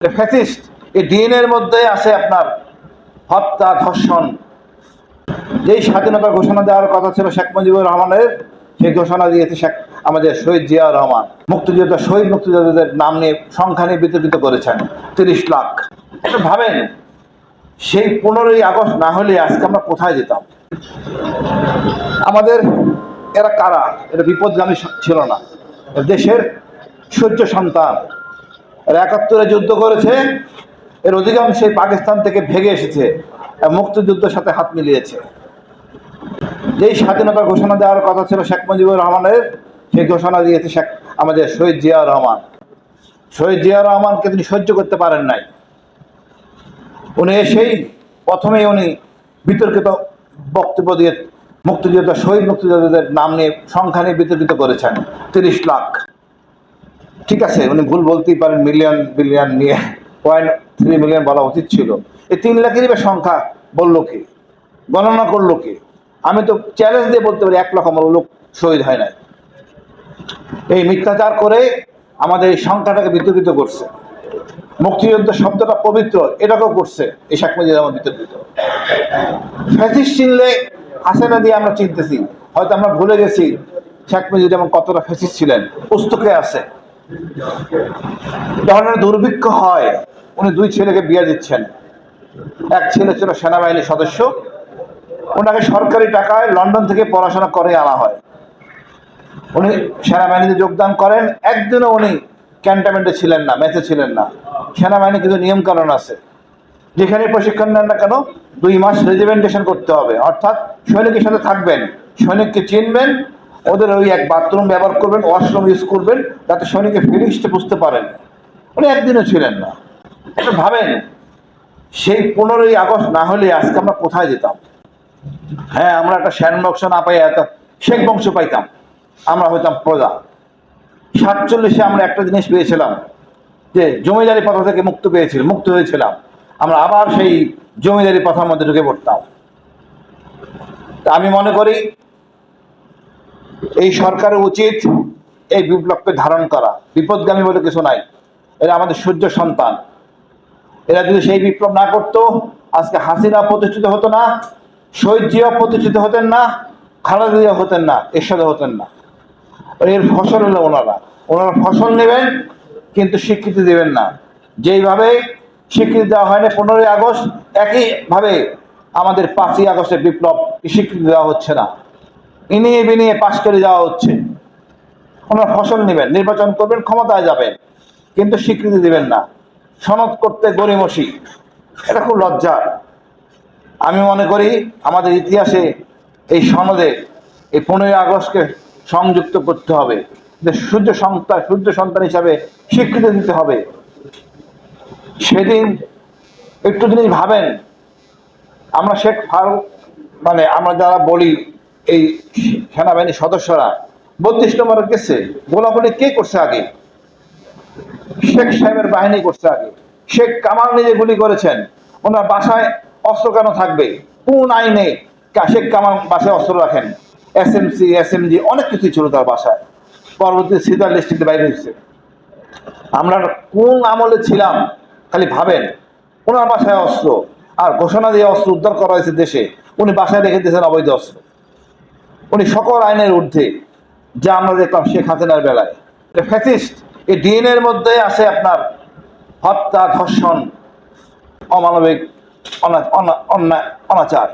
Fascist, এই ডিএনএর মধ্যে আছে আপনার হত্যা, ধর্ষণ। যেই স্বাধীনতার ঘোষণা দেওয়ার কথা ছিল শেখ মুজিবুর রহমানের, সেই ঘোষণা দিয়েছে শেখ, আমাদের শহীদ জিয়াউর রহমান। মুক্তিযোদ্ধা, শহীদ মুক্তিযোদ্ধাদের নাম নিয়ে সংখ্যা নিয়ে বিতর্কিত করেছেন, তিরিশ লাখ। এটা ভাবেন, সেই পনেরোই আগস্ট না হলে আজকে আমরা কোথায় যেতাম? আমাদের এরা কারা? এটা বিপদগামী ছিল না। দেশের সূর্য সন্তান। এরা একাত্তরে যুদ্ধ করেছে। এর অধিকাংশই পাকিস্তান থেকে ভেগে এসেছে আর মুক্তিযুদ্ধের সাথে হাত মিলিয়েছে। যেই স্বাধীনতা ঘোষণা দেওয়ার কথা ছিল শেখ মুজিবুর রহমানের, সেই ঘোষণা দিয়েছে শেখ, আমাদের শহীদ জিয়া রহমান। শহীদ জিয়া রহমানকে তিনি সহ্য করতে পারেন নাই। উনি এসেই প্রথমেই উনি বিতর্কিত বক্তব্য দিয়ে মুক্তিযোদ্ধা, শহীদ মুক্তিযোদ্ধাদের নাম নিয়ে সংখ্যা নিয়ে বিতর্কিত করেছেন, তিরিশ লাখ। ঠিক আছে উনি ভুল বলতেই পারেন মিলিয়ন বিলিয়ন নিয়ে পয়েন্ট থ্রি মিলিয়ন বলা উচিত ছিল। এই তিন লাখেরই বা সংখ্যা বলল কি? গণনা করল কি? আমি তো চ্যালেঞ্জ দিয়ে বলতে পারি, এক লক্ষ আমার লোক শহীদ হয় নাই। এই মিথ্যাচার করে আমাদের এই সংখ্যাটাকে বিতর্কিত করছে। মুক্তিযুদ্ধ শব্দটা পবিত্র, এটাকেও করছে, এই শেখ মুজিবুর আমার বিতর্কিত ফ্যাসিস্ট চিনলে হাসেনা দিয়ে আমরা চিনতেছি, হয়তো আমরা ভুলে গেছি, শেখ মুজিবুর রহমান কতটা ফ্যাসিস্ট ছিলেন পুস্তকে আছে। একটা দুর্ভিক্ষ হয়, উনি দুই ছেলেকে বিয়ে দিচ্ছেন। এক ছেলে ছিল সেনাবাহিনীর সদস্য। ওনাকে সরকারি টাকায় লন্ডন থেকে পড়াশোনা করে আনা হয়। উনি সেনাবাহিনীতে যোগদান করেন। একদিনও উনি ক্যান্টনমেন্টে ছিলেন না, ম্যাচে ছিলেন না। সেনাবাহিনী কিন্তু নিয়মকানুন আছে। যেখানে প্রশিক্ষণ নেন না কেন, দুই মাস রেজিমেন্টেশন করতে হবে। অর্থাৎ সৈনিকের সাথে থাকবেন, সৈনিককে চিনবেন ওদের ওই এক বাথরুম ব্যবহার করবেন ওয়াশরুম ইউজ করবেন, যাতে সৈনিকের ফিলিংসটা বুঝতে পারেন। উনি একদিনও ছিলেন না। এটা ভাবেন, সেই পনেরোই আগস্ট না হলে আজকে আমরা কোথায় যেতাম? হ্যাঁ আমরা একটা শ্যান বংশ না পাই এত শেখ বংশ পাইতাম। আমরা হইতাম প্রজা। সাতচল্লিশে আমরা একটা জিনিস পেয়েছিলাম, যে জমিদারি প্রথা থেকে মুক্ত পেয়েছিল, মুক্ত হয়েছিলাম। আমরা আবার সেই জমিদারি প্রথার মধ্যে ঢুকে পড়তাম। আমি মনে করি এই সরকারের উচিত এই বিপ্লবকে ধারণ করা। বিপদগামী বলে কিছু নাই। এরা আমাদের সূর্য সন্তান। এরা যদি সেই বিপ্লব না করতো, আজকে হাসিনা প্রতিষ্ঠিত হতো না শহীদ প্রতিষ্ঠিত হতেন না, খালেদা জিয়া হতেন না এরশাদে হতেন না। এর ফসল হলো ওনারা। ওনারা ফসল নেবেন, কিন্তু স্বীকৃতি দেবেন না। যেইভাবে স্বীকৃতি দেওয়া হয় না পনেরোই আগস্ট একইভাবে আমাদের পাঁচই আগস্টের বিপ্লব স্বীকৃতি দেওয়া হচ্ছে না। ইনিয়ে বিনিয়ে পাশ করে যাওয়া হচ্ছে। ওনারা ফসল নেবেন, নির্বাচন করবেন, ক্ষমতায় যাবেন, কিন্তু স্বীকৃতি দেবেন না। সনদ করতে গরিমসি এটা খুব লজ্জার আমি মনে করি আমাদের ইতিহাসে এই সনদে এই পনেরোই আগস্টকে সংযুক্ত করতে হবে। যে সূর্য সন্তান সূর্য সন্তান হিসাবে স্বীকৃতি দিতে হবে। সেদিন একটু জিনিস ভাবেন। আমরা শেখ ফারুক মানে আমরা যারা বলি এই সেনাবাহিনীর সদস্যরা বত্রিশ নম্বরে গেছে গোলাগুলি কে করছে আগে? শেখ সাহেবের বাহিনী করছে আগে। শেখ কামাল নিজে গুলি করেছেন। ওনার বাসায় অস্ত্র কেন থাকবে? কোন আইনে শেখ কামাল বাসায় অস্ত্র রাখেন? S M C S M G অনেক কিছুই ছিল তার বাসায়। পরবর্তী সিদার ডিস্ট্রিক্টে বাইরে হয়েছে। আমরা কোন আমলে ছিলাম? খালি ভাবেন। ওনার বাসায় অস্ত্র। আর ঘোষণা দিয়ে অস্ত্র উদ্ধার করা হয়েছে দেশে। উনি বাসায় রেখে দিয়েছেন অবৈধ অস্ত্র। উনি সকল আইনের ঊর্ধ্বে, যা আমরা দেখলাম শেখ হাসিনার বেলায়। ফ্যাসিস্ট। এই ডিএনএর মধ্যে আছে আপনার হত্যা, ধর্ষণ, অমানবিক অনাচার।